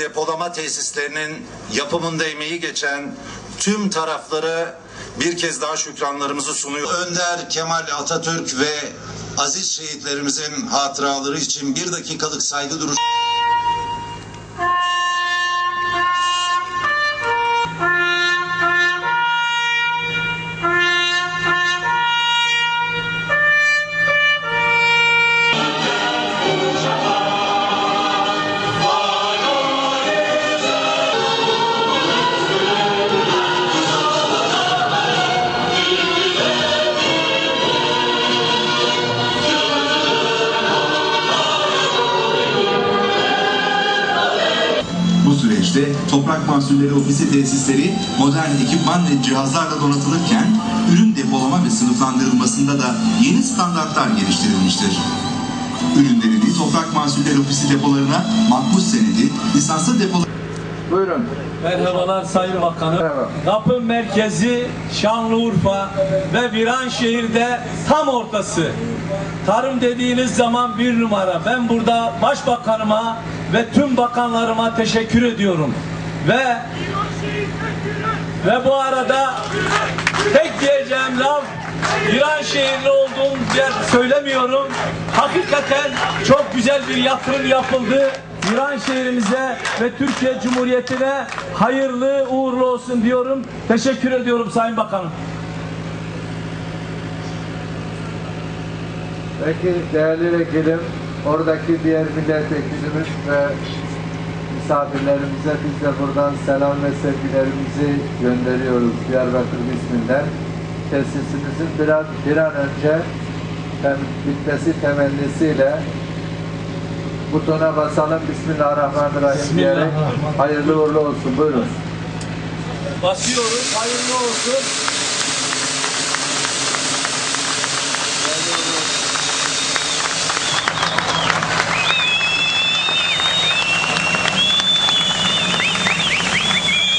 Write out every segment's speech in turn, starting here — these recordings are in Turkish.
depolama tesislerinin yapımında emeği geçen tüm tarafları bir kez daha şükranlarımızı sunuyor. Önder Kemal Atatürk ve aziz şehitlerimizin hatıraları için bir dakikalık saygı duruşu. Süreçte Toprak Mahsulleri Ofisi tesisleri modern ekipman ve cihazlarla donatılırken ürün depolama ve sınıflandırılmasında da yeni standartlar geliştirilmiştir. Ürünlerini Toprak Mahsulleri Ofisi depolarına makbuz senedi, lisanslı depolar Buyurun. Merhabalar Sayın Bakanım. Merhaba. Kapı merkezi Şanlıurfa ve Viranşehir'de tam ortası. Tarım dediğiniz zaman bir numara. Ben burada başbakanıma ve tüm bakanlarıma teşekkür ediyorum. Ve ve bu arada tek diyeceğim laf Viranşehirli olduğum diye söylemiyorum. Hakikaten çok güzel bir yatırım yapıldı. Viranşehir'imize ve Türkiye Cumhuriyeti'ne hayırlı uğurlu olsun diyorum. Teşekkür ediyorum Sayın Bakanım. Peki değerli vekilim, oradaki diğer milletvekilimiz ve misafirlerimize biz de buradan selam ve sevgilerimizi gönderiyoruz Diyarbakır isminden. Tesisimizin bir an, bir an önce tem, bitmesi temennisiyle butona basalım Bismillahirrahmanirrahim diyerek Bismillahirrahmanirrahim. hayırlı uğurlu olsun. Buyurun. Basıyoruz. Hayırlı olsun.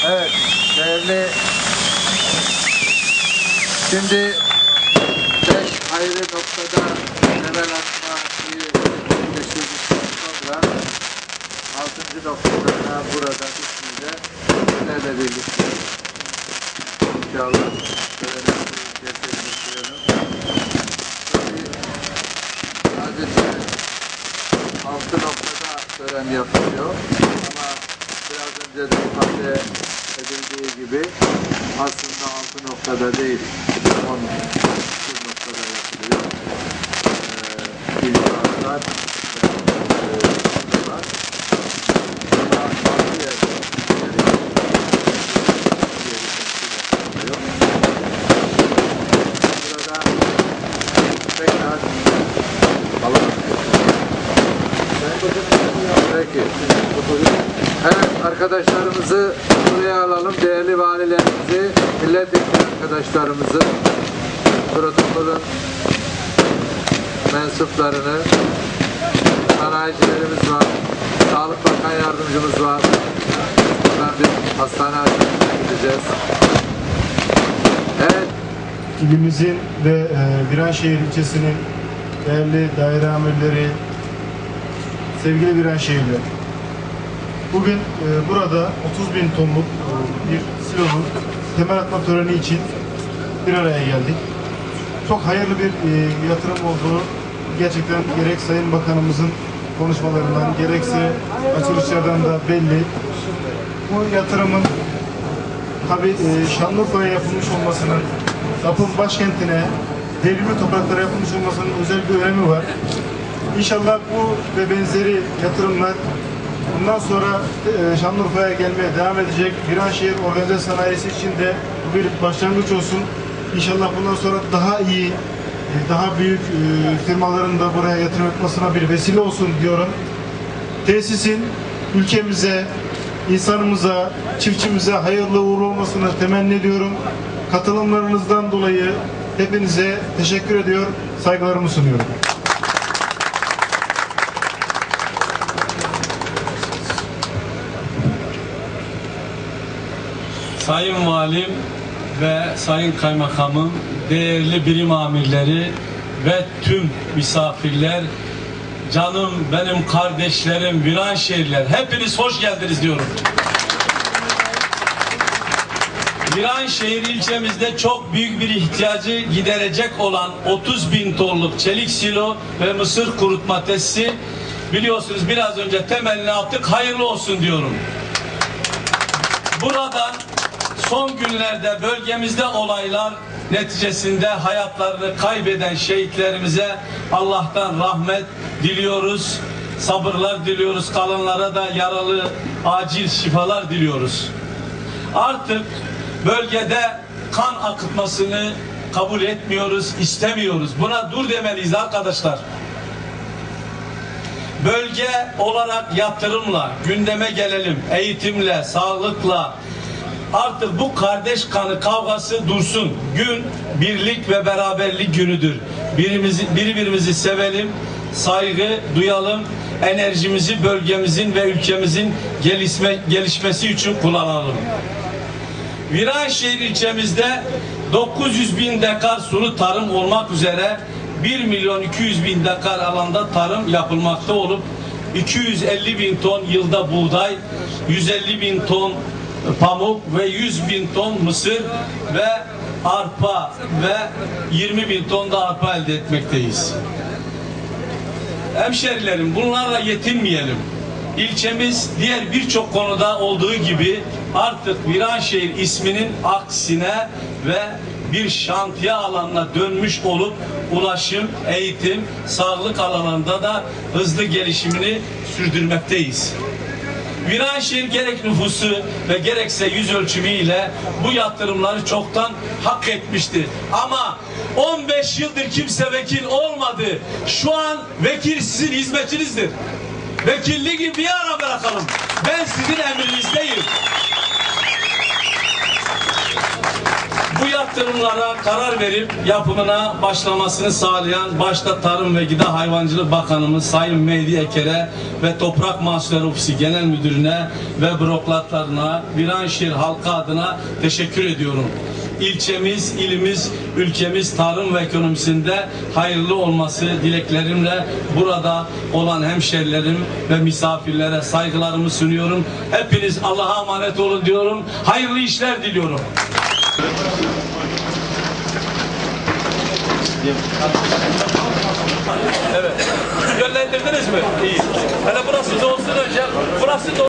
Evet, değerli şimdi beş ayrı noktada level atmayı gerçekleştirdikten sonra altıncı noktada da burada İzmir'de sizlerle birlikte inşallah. Tabii sadece altı noktada tören yapılıyor ama biraz önce de ifade edildiği gibi aslında altı noktada değil, on bir noktada yapılıyor. Ee, inşaatlar ve e, var. Ama farklı yerde yeri- yeri temsil ediliyor. Burada tekrar alalım. Peki. Evet arkadaşlarımızı buraya alalım. Değerli valilerimizi, milletvekili arkadaşlarımızı, protokolün mensuplarını, sanayicilerimiz var, Sağlık Bakan Yardımcımız var. Buradan bir hastane açılışına gideceğiz. İlimizin ve e, Viranşehir ilçesinin değerli daire amirleri, sevgili Viranşehirler. Bugün e, burada 30 bin tonluk e, bir silonun temel atma töreni için bir araya geldik. Çok hayırlı bir e, yatırım olduğunu gerçekten gerek Sayın Bakanımızın konuşmalarından gerekse açılışlardan da belli. Bu yatırımın tabi e, Şanlıurfa'ya yapılmış olmasının, Lap'ın başkentine, devrimli topraklara yapılmış olmasının özel bir önemi var. İnşallah bu ve benzeri yatırımlar bundan sonra e, Şanlıurfa'ya gelmeye devam edecek. Viranşehir organize sanayisi için de bu bir başlangıç olsun. İnşallah bundan sonra daha iyi, e, daha büyük e, firmaların da buraya yatırım yapmasına bir vesile olsun diyorum. Tesisin ülkemize, insanımıza, çiftçimize hayırlı uğurlu olmasını temenni ediyorum. Katılımlarınızdan dolayı hepinize teşekkür ediyor, saygılarımı sunuyorum. Sayın Valim ve Sayın Kaymakamım, değerli birim amirleri ve tüm misafirler canım, benim kardeşlerim, Viranşehirler hepiniz hoş geldiniz diyorum. Viranşehir ilçemizde çok büyük bir ihtiyacı giderecek olan 30 bin tonluk çelik silo ve mısır kurutma tesisi biliyorsunuz biraz önce temelini attık hayırlı olsun diyorum. Buradan son günlerde bölgemizde olaylar neticesinde hayatlarını kaybeden şehitlerimize Allah'tan rahmet diliyoruz. Sabırlar diliyoruz. Kalanlara da yaralı acil şifalar diliyoruz. Artık bölgede kan akıtmasını kabul etmiyoruz, istemiyoruz. Buna dur demeliyiz arkadaşlar. Bölge olarak yatırımla, gündeme gelelim, eğitimle, sağlıkla, artık bu kardeş kanı kavgası dursun. Gün birlik ve beraberlik günüdür. Birimizi, birbirimizi sevelim, saygı duyalım, enerjimizi bölgemizin ve ülkemizin gelişme, gelişmesi için kullanalım. Viranşehir ilçemizde 900 bin dekar sulu tarım olmak üzere 1 milyon 200 bin dekar alanda tarım yapılmakta olup 250 bin ton yılda buğday, 150 bin ton pamuk ve 100 bin ton mısır ve arpa ve 20 bin ton da arpa elde etmekteyiz. Hemşerilerim bunlarla yetinmeyelim. İlçemiz diğer birçok konuda olduğu gibi artık Viranşehir isminin aksine ve bir şantiye alanına dönmüş olup ulaşım, eğitim, sağlık alanında da hızlı gelişimini sürdürmekteyiz. Viranşehir gerek nüfusu ve gerekse yüz ölçümüyle bu yatırımları çoktan hak etmişti. Ama 15 yıldır kimse vekil olmadı. Şu an vekil sizin hizmetinizdir. Vekilliği bir ara bırakalım. Ben sizin emrinizdeyim. Bu yatırımlara karar verip yapımına başlamasını sağlayan başta Tarım ve Gıda Hayvancılık Bakanımız Sayın Mehdi Eker'e ve Toprak Mahsulleri Ofisi Genel Müdürüne ve bürokratlarına Viranşehir halkı adına teşekkür ediyorum. İlçemiz, ilimiz, ülkemiz tarım ve ekonomisinde hayırlı olması dileklerimle burada olan hemşerilerim ve misafirlere saygılarımı sunuyorum. Hepiniz Allah'a emanet olun diyorum. Hayırlı işler diliyorum. Evet. Yönlendirdiniz mi? İyi. Hele burası da olsun önce. Burası da